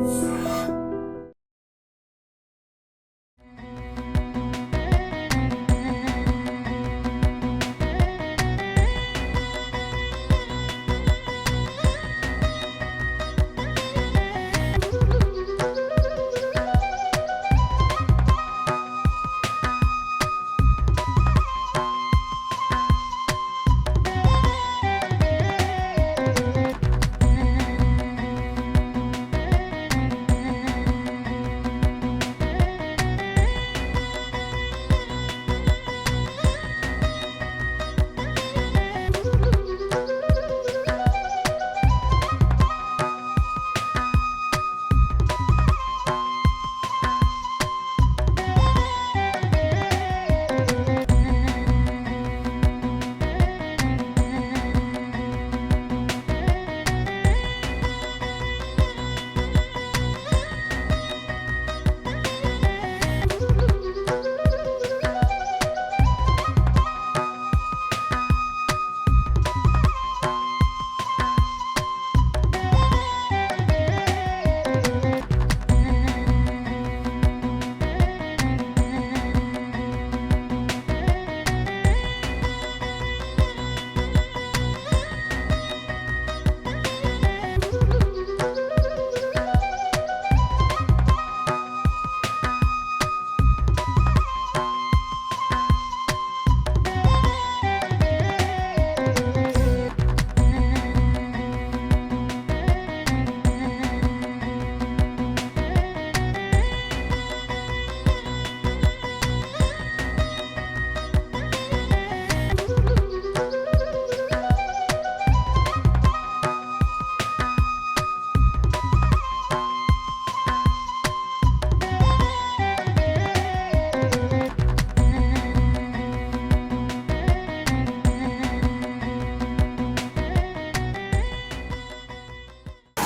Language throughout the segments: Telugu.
Oh.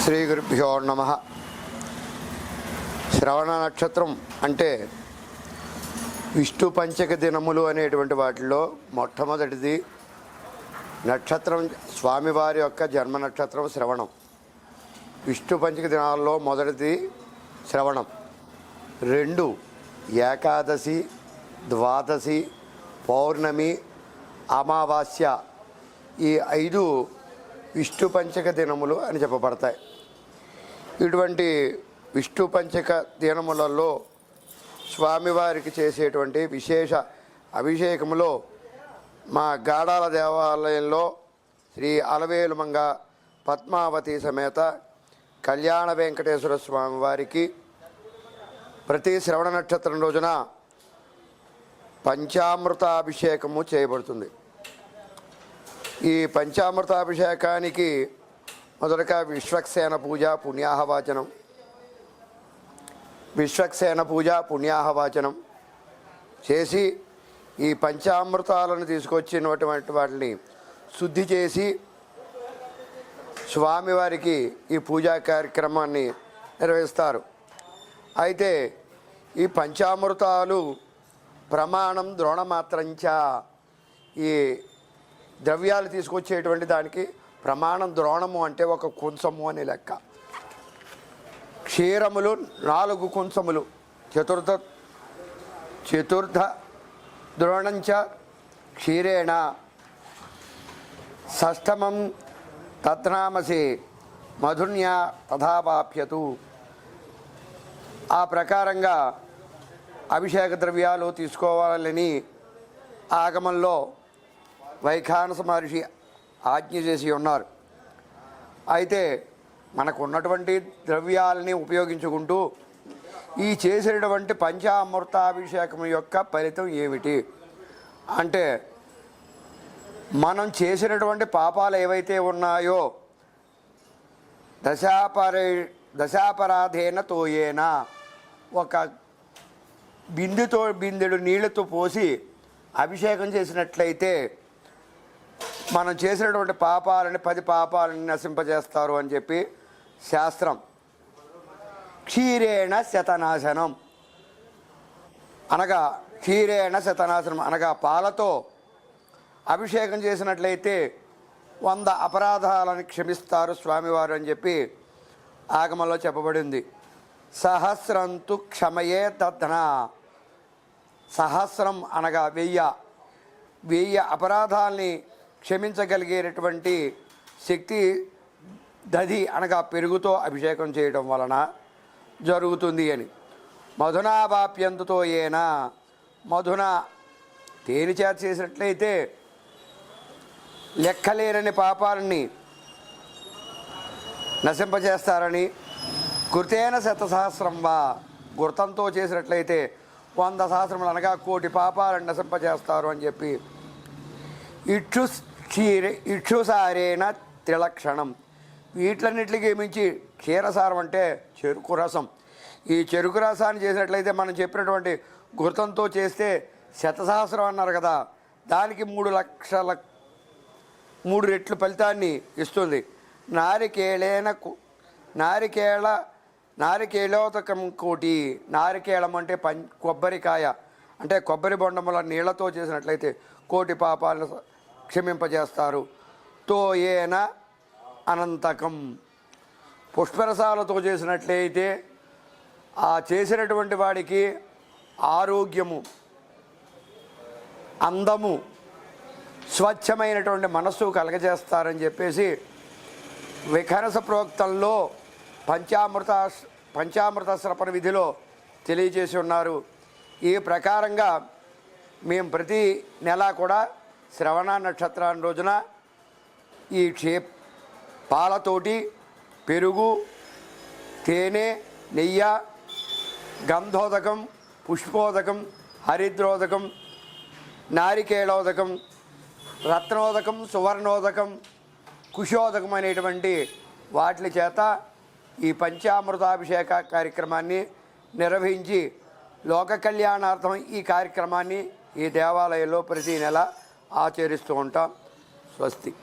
శ్రీ గురుభ్యో నమ. శ్రవణ నక్షత్రం అంటే విష్ణు పంచక దినములు అనేటువంటి వాటిలో మొట్టమొదటిది నక్షత్రం స్వామివారి యొక్క జన్మ నక్షత్రం శ్రవణం. విష్ణు పంచక దినాల్లో మొదటిది శ్రవణం. రెండు ఏకాదశి ద్వాదశి పౌర్ణమి అమావాస్య ఈ ఐదు విష్ణు పంచక దినములు అని చెప్పబడతాయి. ఇటువంటి విష్ణు పంచక దినములలో స్వామివారికి చేసేటువంటి విశేష అభిషేకములో మా గాడాల దేవాలయంలో శ్రీ అలవేలుమంగ పద్మావతి సమేత కళ్యాణ వెంకటేశ్వర స్వామి వారికి ప్రతి శ్రవణ నక్షత్రం రోజున పంచామృతాభిషేకము చేయబడుతుంది. ఈ పంచామృతాభిషేకానికి మొదటగా విశ్వక్సేన పూజ పుణ్యాహవాచనం. విశ్వక్సేన పూజ పుణ్యాహవాచనం చేసి ఈ పంచామృతాలను తీసుకొచ్చినటువంటి వాటిని శుద్ధి చేసి స్వామివారికి ఈ పూజా కార్యక్రమాన్ని నిర్వహిస్తారు. అయితే ఈ పంచామృతాలు ప్రమాణం ద్రోణమాత్రంచ ఈ ద్రవ్యాలు తీసుకొచ్చేటువంటి దానికి ప్రమాణం ద్రోణము అంటే ఒక కుంచము అనే లెక్క. క్షీరములు నాలుగు కుంచములు చతుర్థ చతుర్థ ద్రోణంచ క్షీరేణ. షష్టమం తత్నామసి మధున్య తథావాప్యతు. ఆ ప్రకారంగా అభిషేక ద్రవ్యాలు తీసుకోవాలని ఆగమంలో వైఖానస మహర్షి ఆజ్ఞ చేసి ఉన్నారు. అయితే మనకు ఉన్నటువంటి ద్రవ్యాలని ఉపయోగించుకుంటూ ఈ చేసినటువంటి పంచామృతాభిషేకం యొక్క ఫలితం ఏమిటి? అంటే మనం చేసినటువంటి పాపాలు ఏవైతే ఉన్నాయో దశాపరే దశాపరాధేన తోయేనా. ఒక బిందుతో బిందెడు నీళ్ళతో పోసి అభిషేకం చేసినట్లయితే మనం చేసినటువంటి పాపాలని పది పాపాలని నశింపజేస్తారు అని చెప్పి శాస్త్రం. క్షీరేణ శతనాశనం. అనగా క్షీరేణ శతనాశనం. అనగా పాలతో అభిషేకం చేసినట్లయితే వంద అపరాధాలను క్షమిస్తారు స్వామివారు అని చెప్పి ఆగమంలో చెప్పబడింది. సహస్రంతు క్షమయే తద్న సహస్రం అనగా వెయ్య. వెయ్యి అపరాధాల్ని క్షమించగలిగేటటువంటి శక్తి దధి అనగా పెరుగుతో అభిషేకం చేయడం వలన జరుగుతుంది అని. మధునావాప్యంతుతో ఏనా మధున తేని చేత చేసినట్లయితే లెక్కలేరని పాపాలని నశింపజేస్తారని కృతేన శతసహస్రం వా గుర్తంతో చేసినట్లయితే వంద సహస్రములు అనగా కోటి పాపాలను నశింపజేస్తారు అని చెప్పి ఇక్షు క్షీర ఇక్షుసారేణ త్రిలక్షణం వీటిలన్నిటికీ మించి క్షీరసారం అంటే చెరుకు రసం. ఈ చెరుకు రసాన్ని చేసినట్లయితే మనం చెప్పినటువంటి గుర్తంతో చేస్తే శతసహస్రం అన్నారు కదా. దానికి మూడు లక్షల మూడు రెట్లు ఫలితాన్ని ఇస్తుంది. నారికేళేన కు- నారికేళ నారికేళోతకం కోటి. నారికేళం అంటే పం కొబ్బరికాయ. అంటే కొబ్బరి బొండముల నీళ్ళతో చేసినట్లయితే కోటి పాపాలను క్షమింపజేస్తారు. తో ఏన అనంతకం. పుష్పరసాలతో చేసినట్లయితే ఆ చేసినటువంటి వాడికి ఆరోగ్యము అందము స్వచ్ఛమైనటువంటి మనస్సు కలగజేస్తారని చెప్పేసి విఖరస ప్రోక్తంలో పంచామృత పంచామృత స్రపణ విధిలో తెలియజేసి ఉన్నారు. ఈ ప్రకారంగా మేము ప్రతి నెల కూడా శ్రవణ నక్షత్రాన్ని రోజున ఈ క్షే పాలతోటి పెరుగు తేనె నెయ్యి గంధోదకం పుష్పోదకం హరిద్రోదకం నారికేళోదకం రత్నోదకం సువర్ణోదకం కుశోదకం అనేటువంటి వాటి చేత ఈ పంచామృతాభిషేక కార్యక్రమాన్ని నిర్వహించి లోక కళ్యాణార్థం ఈ కార్యక్రమాన్ని ఈ దేవాలయంలో ప్రతి నెల ఆచరిస్తూ ఉంటాం. స్వస్తి.